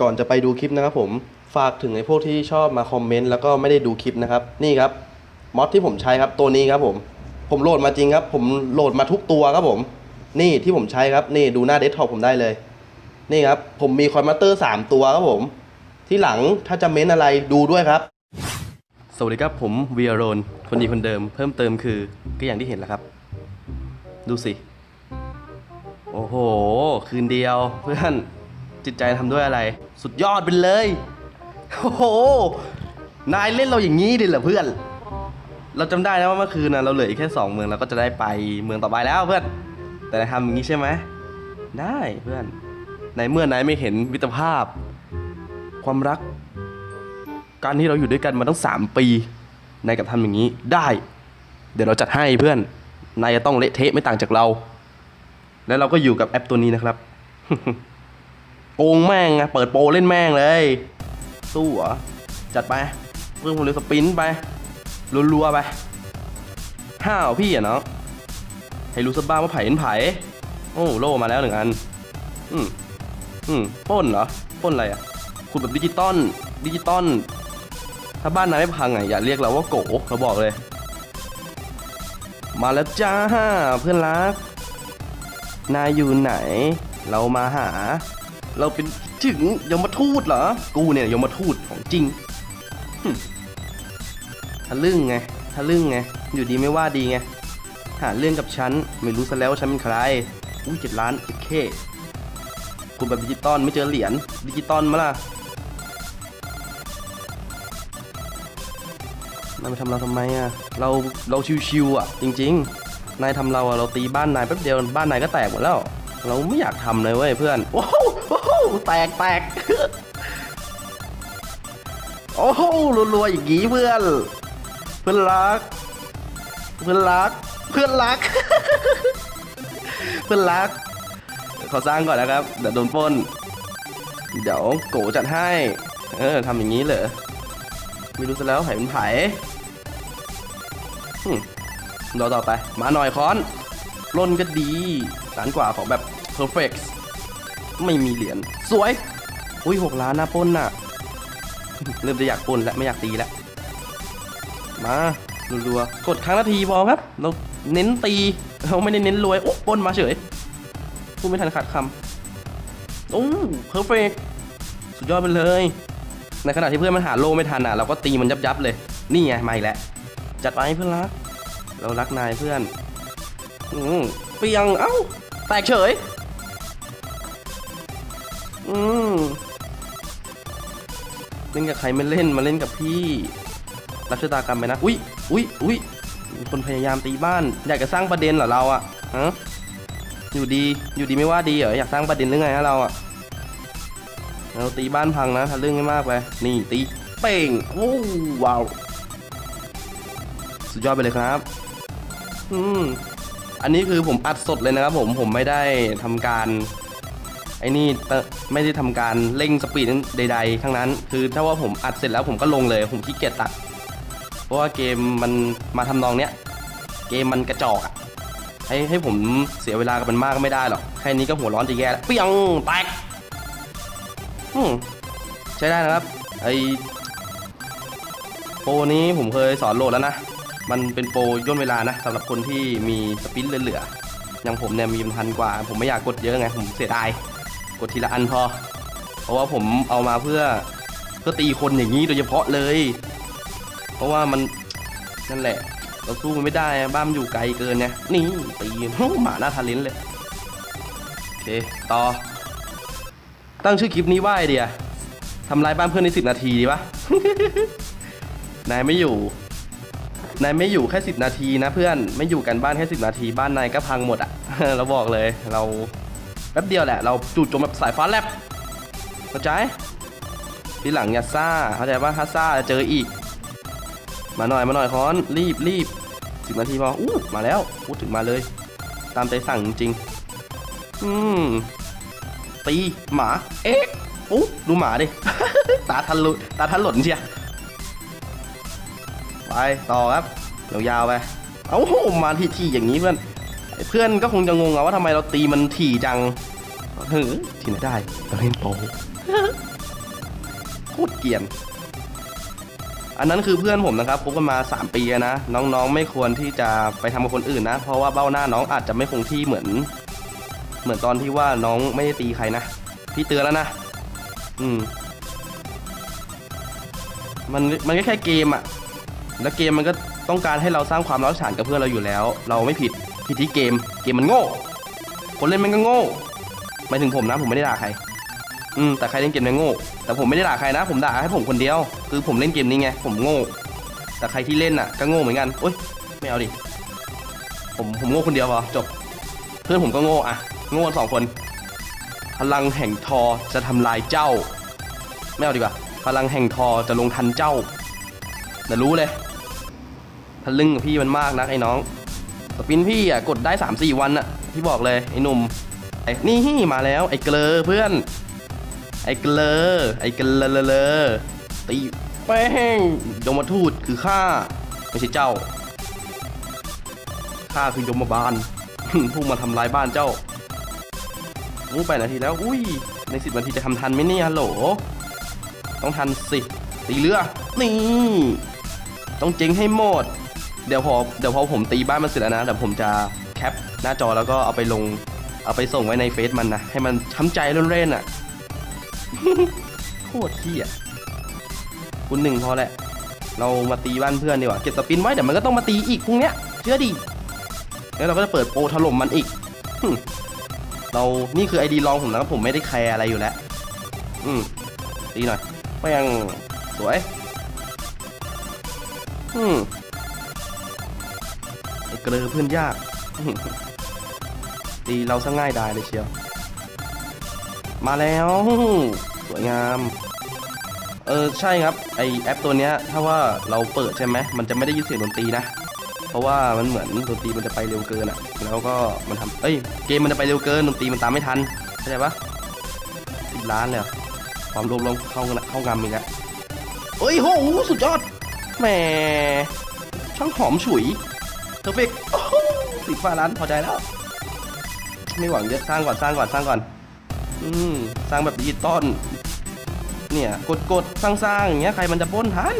ก่อนจะไปดูคลิปนะครับผมฝากถึงไอ้พวกที่ชอบมาคอมเมนต์แล้วก็ไม่ได้ดูคลิปนะครับ นี่ครับมอดที่ผมใช้ครับตัวนี้ครับผม ผมโหลดมาจริงครับ ผมโหลดมาทุกตัวครับผม นี่ที่ผมใช้ครับ นี่ดูหน้าเดสก์ท็อปผมได้เลย นี่ครับ ผมมีคอมพิวเตอร์สามตัวครับผม ที่หลังถ้าจะเม้นอะไรดูด้วยครับ สวัสดีครับผมวีอารนคนดีคนเดิม เพิ่มเติมคือก็อย่างที่เห็นแหล้วครับ ดูสิ โอ้โห คืนเดียวเพื่อน จิตใจทำด้วยอะไร สุดยอดไปเลย โอ้โห นายเล่นเราอย่างนี้ดิเหรอเพื่อน เราจำได้นะว่าเมื่อคืนนะเราเหลืออีกแค่สองเมืองเราก็จะได้ไปเมืองต่อไปแล้วเพื่อน แต่นายทำอย่างนี้ใช่ไหม ได้เพื่อน ในเมื่อนายไม่เห็นมิตรภาพ ความรัก การที่เราอยู่ด้วยกันมาตั้งสามปี นายกับทำอย่างนี้ได้ เดี๋ยวเราจัดให้เพื่อน นายจะต้องเละเทะไม่ต่างจากเรา แล้วเราก็อยู่กับแอปตัวนี้นะครับ โกงแม่งอะเปิดโปเล่นแม่งเลย สู้เหรอ จัดไปเพิ่มความเร็วสปินไปรัวๆไป ห้าวพี่อะเนาะให้รู้สับ้างว่าไผ่เป็นไผ่โอ้โล่มาแล้วหนึ่งอัน อืมอืมป้นเหรอป้นอะไรอะขุดแบบดิจิตอลดิจิตอลถ้าบ้านนายไม่พังอะอย่าเรียกเราว่าโกเราบอกเลย มาแล้วจ้าเพื่อนรักนายอยู่ไหน เรามาหา เราเป็นถึงยมทูตเหรอ กูเนี่ยยมทูตของจริงทะลึ่งไงทะลึ่งไง อยู่ดีไม่ว่าดีไง หาเรื่องกับฉัน ไม่รู้ซะแล้วว่าฉันเป็นใคร อุ้ยเจ็ดล้านเจ็ดเคคุณแบบดิจิตอลไม่เจอเหรียญ ดิจิตอลมาล่ะนายมาทำเราทำไมอะ เราเราชิวๆอะ จริง ๆ นายทำเราอะ เราตีบ้านนายแป๊บเดียวบ้านนายก็แตกหมดแล้ว เราไม่อยากทำเลยเว้ยเพื่อน โอ้ แตกแตกโอ้โหรัวๆอย่างงี้เพื่อน เพื่อนรัก เพื่อนรัก เพื่อนรัก เพื่อนรัก ขอสร้างก่อนนะครับ เดี๋ยวโดนป้น เดี๋ยวโกจัดให้ เออทำอย่างนี้เหรอไม่รู้ซะแล้วไผ่เป็นไผ่รอต่อไป มาหน่อยค้อนล่นก็ดีล้านกว่าของแบบ perfect ไม่มีเหรียญสวย อุ้ยหกล้านนะปล้นน่ะ เริ่มจะอยากปล้นแล้วไม่อยากตีแล้ว มารัวๆกดครั้งละทีพอครับ เราเน้นตี เราไม่ได้เน้นรวย โอ้ปล้นมาเฉยพูดไม่ทันขาดคำโอ้เพอร์เฟกสุดยอดไปเลย ในขณะที่เพื่อนมันหาโลไม่ทันอะ เราก็ตีมันยับยับๆเลย นี่ไงมาแล้วจัดไปเพื่อนรัก เรารักนายเพื่อนอืมเปียงเอ้าแตกเฉย อืมเล่นกับใครไม่เล่นมาเล่นกับพี่ รับชะตากรรมไปนะ อุ้ยอุ้ยอุ้ยคนพยายามตีบ้าน อยากจะสร้างประเด็นเหรอเราอะฮะอยู่ดี อยู่ดีไม่ว่าดีเหรอ อยากสร้างประเด็นหรือไงฮะเราอะเราตีบ้านพังนะทะลึ่งไม่มากไป นี่ตีเป่ง โอ้ว้าว สุดยอดไปเลยครับ อืม อันนี้คือผมอัดสดเลยนะครับผม ผมไม่ได้ทำการ ไอ้นี่ไม่ได้ทำการเร่งสปีดใด ๆ ทั้งนั้น คือถ้าว่าผมอัดเสร็จแล้วผมก็ลงเลย ผมขี้เกียจตัด เพราะว่าเกมมันมาทำนองเนี้ย เกมมันกระจอกอะให้ให้ผมเสียเวลากับมันมากก็ไม่ได้หรอก แค่นี้ก็หัวร้อนจะแย่แล้วเปียงแตกใช้ได้นะครับ ไอโปรนี้ผมเคยสอนโหลดแล้วนะ มันเป็นโปรย่นเวลานะสำหรับคนที่มีสปินเหลือๆอย่างผมเนี่ยมีพันกว่า ผมไม่อยากกดเยอะไง ผมเสียดาย กดทีละอันพอ เพราะว่าผมเอามาเพื่อเพื่อตีคนอย่างนี้โดยเฉพาะเลย เพราะว่ามันนั่นแหละ เราสู้มันไม่ได้บ้านมันอยู่ไกลเกินเนี่ยนี่ตีหมาหน้าทาเลนเลยโอเคต่อ ตั้งชื่อคลิปนี้ว่าไอเดียทำลายบ้านเพื่อนในสิบนาทีดีปะนายไม่อยู่ นายไม่อยู่แค่สิบนาทีนะเพื่อน ไม่อยู่กันบ้านแค่สิบนาที บ้านนายก็พังหมดอะเราบอกเลย เรา แป๊บเดียวแหละ เราจู่โจมแบบสายฟ้าแลบเข้าใจทีหลังอย่าซ่า เข้าใจปะถ้าซ่าจะเจออีก มาหน่อยมาหน่อยคอน รีบรีบสิบนาทีพออู้มาแล้วพูดถึงมาเลย ตามใจสั่งจริงๆอืมตีหมา เอ๊ะอู้ดูหมาดิ ตาทันลุตาทันหล่นเชียไป ต่อครับยาวๆไป เอ้ามาที่ที่อย่างนี้เพื่อน เพื่อนก็คงจะงงอะว่าทำไมเราตีมันถี่จังเฮ้ยที่ไหนได้เราเล่นโปรคตรเกียน อันนั้นคือเพื่อนผมนะครับคบกันมา 3 ปีนะ น้องๆ ไม่ควรที่จะไปทำกับคนอื่นนะ เพราะว่าเบ้าหน้าน้องอาจจะไม่คงที่เหมือน เหมือนตอนที่ว่าน้องไม่ได้ตีใครนะ พี่เตือนแล้วนะ อืม มันมันก็แค่เกมอะแล้วเกมมันก็ต้องการให้เราสร้างความร้าวฉานกับเพื่อนเราอยู่แล้ว เราไม่ผิด ผิดที่เกม เกมมันโง่ คนเล่นมันก็โง่หมายถึงผมนะผมไม่ได้ด่าใคร อืมแต่ใครเล่นเกมเนี่ยโง่ แต่ผมไม่ได้ด่าใครนะ ผมด่าให้ผมคนเดียว คือผมเล่นเกมนี้ไง ผมโง่ แต่ใครที่เล่นอะก็โง่เหมือนกันโอ๊ยไม่เอาดิ ผมผมโง่คนเดียวพอจบ เพื่อนผมก็โง่อะโง่กันสองคน พลังแห่งทอจะทำลายเจ้า ไม่เอาดีกว่า พลังแห่งทอจะลงทันเจ้าเดี๋ยวรู้เลยทะลึ่งกับพี่มันมากนะไอ้น้อง สปินพี่อะกดได้ 3 4 วันอะพี่บอกเลยไอ้หนุ่มไอ้นี่มาแล้วไอ้เกลอเพื่อน ไอ้เกลอไอ้เกลอเลอเลตีแป้งยมทูตคือข้าไม่ใช่เจ้าข้าคือยมบาลผู้มาทำลายบ้านเจ้าอู้ไปนาทีแล้ว อุ้ย ในสิบนาทีจะทำทันไหมเนี่ยฮัลโหล ต้องทันสิตีเรือ นี่ ต้องเจ๊งให้หมด เดี๋ยวพอเดี๋ยวพอผมตีบ้านมันเสร็จแล้วนะเดี๋ยวผมจะแคปหน้าจอแล้วก็เอาไปลง เอาไปส่งไว้ในเฟซมันนะ ให้มันช้ำใจเล่นๆอะ โคตรเที่ยคุณหนึ่งพอแหละ เรามาตีบ้านเพื่อนดีกว่า เก็บสปินไว้เดี๋ยวมันก็ต้องมาตีอีกพรุ่งนี้เชื่อดิ แล้วเราก็จะเปิดโปรถล่มมันอีก เรา นี่คือไอดีลองผมนะครับผมไม่ได้แคร์อะไรอยู่แล้ว อืมตีหน่อยก็ยังสวย อืม ไอเกลือเพื่อนยาก ตีเราซะง่ายดายเลยเชียว มาแล้ว สวยงาม เออใช่ครับ ไอแอปตัวเนี้ย ถ้าว่าเราเปิดใช่ไหม มันจะไม่ได้ยินเสียงดนตรีนะ เพราะว่ามันเหมือนดนตรีมันจะไปเร็วเกินอะ่ะแล้วก็มันทำเอ้ย เกมมันจะไปเร็วเกิน ดนตรีมันตามไม่ทัน เข้าใจปะสิบล้านเลยความรวมเราเข้าเข้างามอีกแล้วเอ้ยโห สุดยอด แหมช่างหอมฉุย อร์เฟกสิบฟ้าล้านพอใจแล้ว ไม่หวังเยอะสร้างก่อนสร้างก่อนสร้างก่อน อืมสร้างแบบดิจิตอลเนี่ยกดกดสร้างสร้างอย่างเงี้ยใครมันจะป้นทัน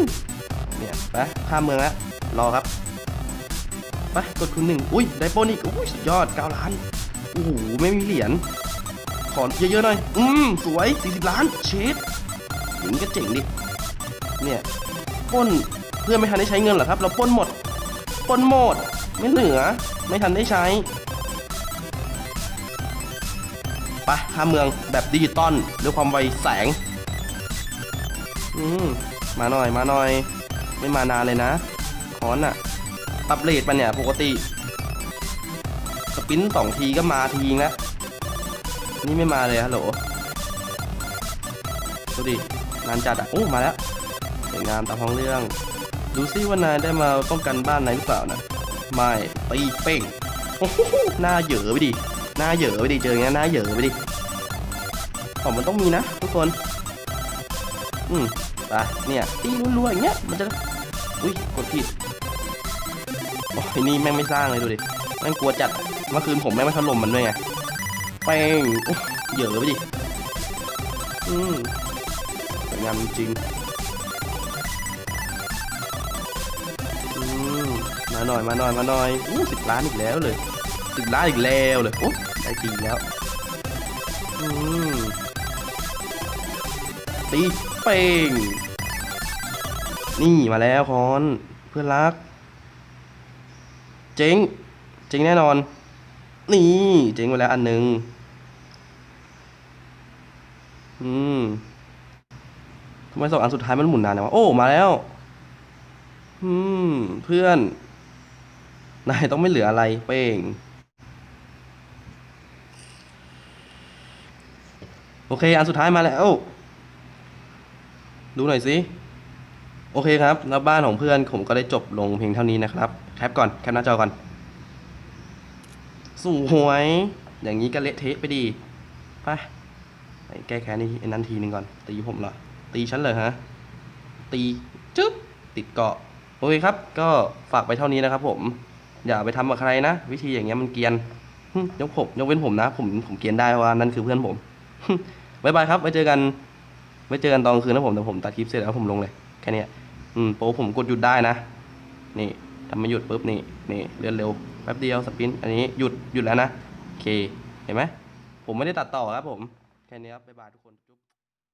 เนี่ยไปข้ามเมืองแล้วรอครับไปกดคุณหนึ่งอุ้ยได้ป้นอีกอุ้ยสุดยอดเก้าล้านโอ้โหไม่มีเหรียญขอเยอะๆหน่อย อืมสวย 40 ล้าน เชดอย่างนี้ก็เจ๋งดิ เนี่ยป้นเพื่อไม่ทันได้ใช้เงินเหรอครับ เราป้นหมดป้นหมด ไม่เหลือ ไม่ทันได้ใช้ ไปข้าเมืองแบบดิจิตอลด้วยความไวแสง อืม มาหน่อยมาหน่อย ไม่มานานเลยนะ คอนอะปรับเลทมันเนี่ย ปกติ สปินสองทีก็มาทีงแล้วนี่ไม่มาเลยฮัลโหลดูดินานจัดอะโอ้มาแล้วสวยงามตามท้องเรื่อง ดูซิว่านายได้มาป้องกันบ้านนายหรือเปล่านะ ไม่ตีเป้งหน้าเหยอไปดิหน้าเหยอไปดิเจออย่างงี้ยหน้าเหยอไปดิของมันต้องมีนะ ทุกคน อืมไปเนี่ยตีรัวๆอย่างเงี้ยมันจะอุ้ยกดผิดโอ้ยนี่แม่งไม่สร้างเลยดูดิแม่งกลัวจัดเมื่อคืนผมแม่งไม่ถล่มมันด้วยไงเป้งอุ๊ยเหยอไปดิอืมสวยงามจริง มาหน่อยมาหน่อยมาหน่อยอู้สิบล้านอีกแล้วเลยสิบล้านอีกแล้วเลยโอ้ได้ตีแล้วอืมตีเป้งนี่มาแล้วคอนเพื่อนรัก เจ๊งเจ๊งแน่นอน นี่เจ๊งไปแล้วอันหนึ่งอืมทำไมสองอันสุดท้ายมันหมุนนานเนะวะโอ้ มาแล้ว อืม เพื่อน นายต้องไม่เหลืออะไรเป้งโอเค อันสุดท้ายมาแล้ว ดูหน่อยสิ โอเคครับ แล้วบ้านของเพื่อนผมก็ได้จบลงเพียงเท่านี้นะครับ แคปก่อน แคปหน้าจอก่อน สู่หวย อย่างนี้ก็เละเทะไปดี ไปแก้แค้นนี่นั้นทีหนึ่งก่อน ตีผมเหรอ ตีฉันเลยฮะ ตี จึ๊บ ติดเกาะ โอเคครับ ก็ฝากไปเท่านี้นะครับผม อย่าไปทำกับใครนะ วิธีอย่างเงี้ยมันเกรียนยกผมยกเว้นผมนะ ผมผมเกรียนได้ว่านั่นคือเพื่อนผมบายบายครับไว้เจอกันไว้เจอกันตอนคืนนะผมแต่ผมตัดคลิปเสร็จแล้วผมลงเลยแค่นี้อืมโปรผมกดหยุดได้นะ นี่ทำไม่หยุดปุ๊บนี่นี่เลื่อนเร็วแป๊บเดียวสปินอันนี้หยุดหยุดแล้วนะโอเคเห็นไหมผมไม่ได้ตัดต่อครับผมแค่นี้ครับบายบายทุกคน